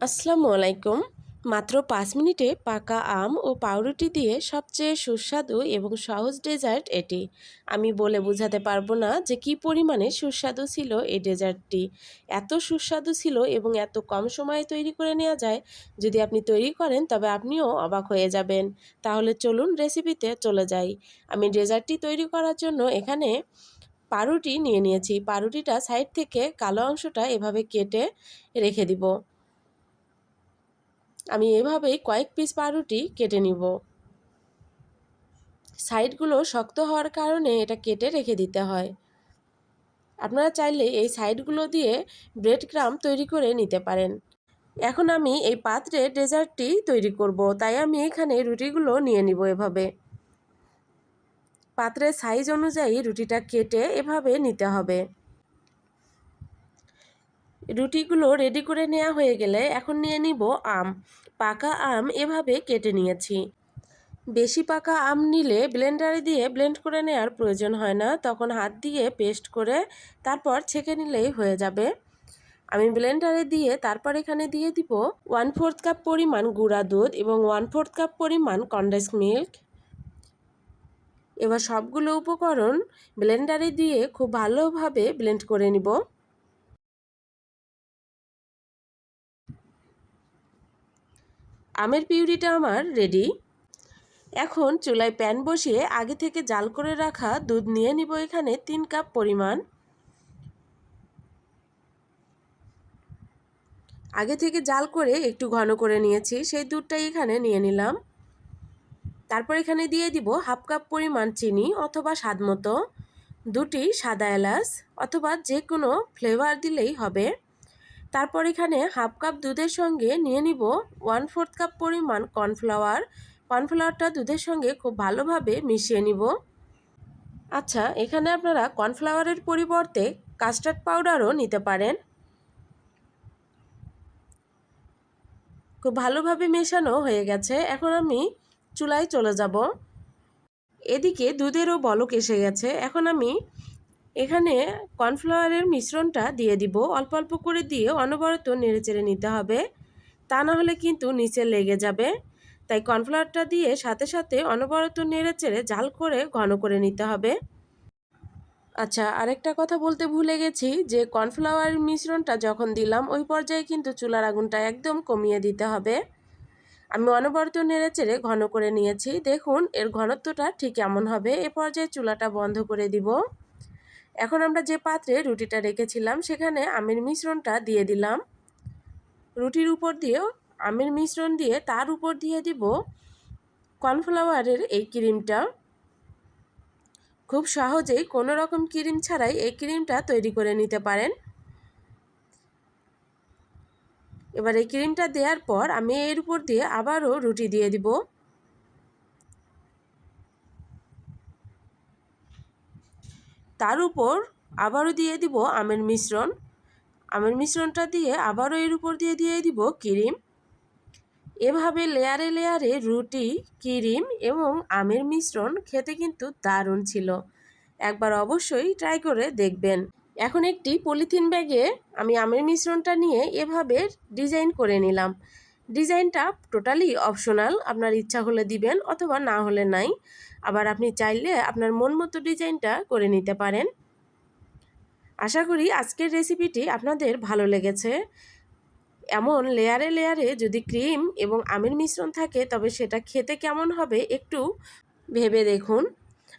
আসসালামু আলাইকুম। মাত্র পাঁচ মিনিটে পাকা আম ও পাউরুটি দিয়ে সবচেয়ে সুস্বাদু এবং সহজ ডেজার্ট এটি। আমি বলে বোঝাতে পারব না যে কি পরিমাণে সুস্বাদু ছিল এই ডেজার্টটি। এত সুস্বাদু ছিল এবং এত কম সময়ে তৈরি করে নেওয়া যায়, যদি আপনি তৈরি করেন তবে আপনিও অবাক হয়ে যাবেন। তাহলে চলুন রেসিপিতে চলে যাই। আমি ডেজার্টটি তৈরি করার জন্য এখানে পাউরুটি নিয়ে নিয়েছি। পাউরুটিটা সাইড থেকে কালো অংশটা এভাবে কেটে রেখে দিব। আমি এভাবেই কয়েক পিস পাউরুটি কেটে নিব। সাইডগুলো শক্ত হওয়ার কারণে এটা কেটে রেখে দিতে হয়। আপনারা চাইলে এই সাইডগুলো দিয়ে ব্রেড ক্রাম তৈরি করে নিতে পারেন। এখন আমি এই পাত্রে ডেজার্টটি তৈরি করব, তাই আমি এখানে রুটিগুলো নিয়ে নিব এভাবে। পাত্রের সাইজ অনুযায়ী রুটিটা কেটে এভাবে নিতে হবে। রুটিগুলো রেডি করে নেওয়া হয়ে গেলে এখন নিয়ে নিব আম। পাকা আম এভাবে কেটে নিয়েছি। বেশি পাকা আম নিলে ব্লেন্ডারে দিয়ে ব্লেন্ড করে নেওয়ার প্রয়োজন হয় না। তখন হাত দিয়ে পেস্ট করে তারপর ছেঁকে নিলেই হয়ে যাবে। আমি ব্লেন্ডারে দিয়ে তারপর এখানে দিয়ে দিব ওয়ান ফোর্থ কাপ পরিমাণ গুঁড়া দুধ এবং ওয়ান ফোর্থ কাপ পরিমাণ কন্ডেন্স মিল্ক। এবার সবগুলো উপকরণ ব্লেন্ডারে দিয়ে খুব ভালোভাবে ব্লেন্ড করে নিব। আমের পিউরিটা আমার রেডি এখন চুলায় প্যান বসিয়ে আগে থেকে জাল করে রাখা দুধ নিয়ে নিব এখানে তিন কাপ পরিমাণ। আগে থেকে জাল করে একটু ঘন করে নিয়েছি, সেই দুধটাই এখানে নিয়ে নিলাম। তারপর এখানে দিয়ে দিব হাফ কাপ পরিমাণ চিনি অথবা স্বাদ মতো। দুটি সাদা এলাচ অথবা যে কোনো ফ্লেভার দিলেই হবে। তারপর এখানে হাফ কাপ দুধের সঙ্গে নিয়ে নিব ওয়ান ফোর্থ কাপ পরিমাণ কর্নফ্লাওয়ার। কর্নফ্লাওয়ারটা দুধের সঙ্গে খুব ভালোভাবে মিশিয়ে নিব। আচ্ছা এখানে আপনারা কর্নফ্লাওয়ারের পরিবর্তে কাস্টার্ড পাউডারও নিতে পারেন। খুব ভালোভাবে মেশানো হয়ে গেছে। এখন আমি চুলায় চলে যাব। এদিকে দুধেরও বলক এসে গেছে। এখন আমি এখানে কর্নফ্লাওয়ারের মিশ্রণটা দিয়ে দিব। অল্প অল্প করে দিয়ে অনবরত নেড়েচেড়ে নিতে হবে। তা না হলে কিন্তু নিচে লেগে যাবে। তাই কর্নফ্লাওয়ারটা দিয়ে সাথে সাথে অনবরত নেড়েচেড়ে জাল করে ঘন করে নিতে হবে। আচ্ছা আরেকটা কথা বলতে ভুলে গেছি যে কর্নফ্লাওয়ার মিশ্রণটা যখন দিলাম, ওই পর্যায়ে কিন্তু চুলার আগুনটা একদম কমিয়ে দিতে হবে। আমি অনবরত নেড়েচেড়ে ঘন করে নিয়েছি। দেখুন, এর ঘনত্বটা ঠিক এমন হবে। এ পর্যায়ে চুলাটা বন্ধ করে দিব। এখন আমরা যে পাত্রে রুটিটা রেখেছিলাম, সেখানে আমের মিশ্রণটা দিয়ে দিলাম। রুটির উপর দিয়েও আমের মিশ্রণ দিয়ে তার উপর দিয়ে দিব কর্নফ্লাওয়ারের এই ক্রিমটা। খুব সহজেই কোনো রকম ক্রিম ছাড়াই এই ক্রিমটা তৈরি করে নিতে পারেন। এবার এই ক্রিমটা দেওয়ার পর আমি এর উপর দিয়ে আবারও রুটি দিয়ে দিব। তার উপর আবারও দিয়ে দিব আমের মিশ্রণ। আমের মিশ্রণটা দিয়ে আবারও এর উপর দিয়ে দিয়ে দিব ক্রিম। এভাবে লেয়ারে লেয়ারে রুটি, ক্রিম এবং আমের মিশ্রণ খেতে কিন্তু দারুণ ছিল। একবার অবশ্যই ট্রাই করে দেখবেন। এখন একটি পলিথিন ব্যাগে আমি আমের মিশ্রণটা নিয়ে এভাবে ডিজাইন করে নিলাম। ডিজাইনটা টোটালি অপশনাল আপনার ইচ্ছা হলে দিবেন অথবা না হলে নাই। আবার আপনি চাইলে আপনার মন মতো ডিজাইনটা করে নিতে পারেন। আশা করি আজকের রেসিপিটি আপনাদের ভালো লেগেছে। এমন লেয়ারে লেয়ারে যদি ক্রিম এবং আমের মিশ্রণ থাকে, তবে সেটা খেতে কেমন হবে একটু ভেবে দেখুন।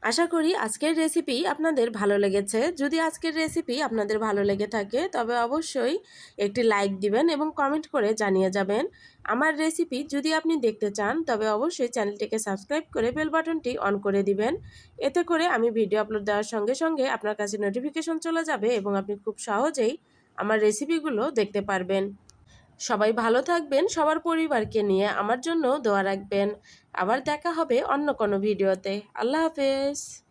আশা করি আজকের রেসিপি আপনাদের ভালো লেগেছে। যদি আজকের রেসিপি আপনাদের ভালো লেগে থাকে, তবে অবশ্যই একটি লাইক দিবেন এবং কমেন্ট করে জানিয়ে যাবেন। আমার রেসিপি যদি আপনি দেখতে চান, তবে অবশ্যই চ্যানেলটিকে সাবস্ক্রাইব করে বেল বাটনটি অন করে দিবেন। এতে করে আমি ভিডিও আপলোড দেওয়ার সঙ্গে সঙ্গে আপনার কাছে নোটিফিকেশন চলে যাবে এবং আপনি খুব সহজেই আমার রেসিপিগুলো দেখতে পারবেন। সবাই ভালো থাকবেন, সবার পরিবারকে নিয়ে আমার জন্য দোয়া রাখবেন। আবার দেখা হবে অন্য কোনো ভিডিওতে। আল্লাহ হাফেজ।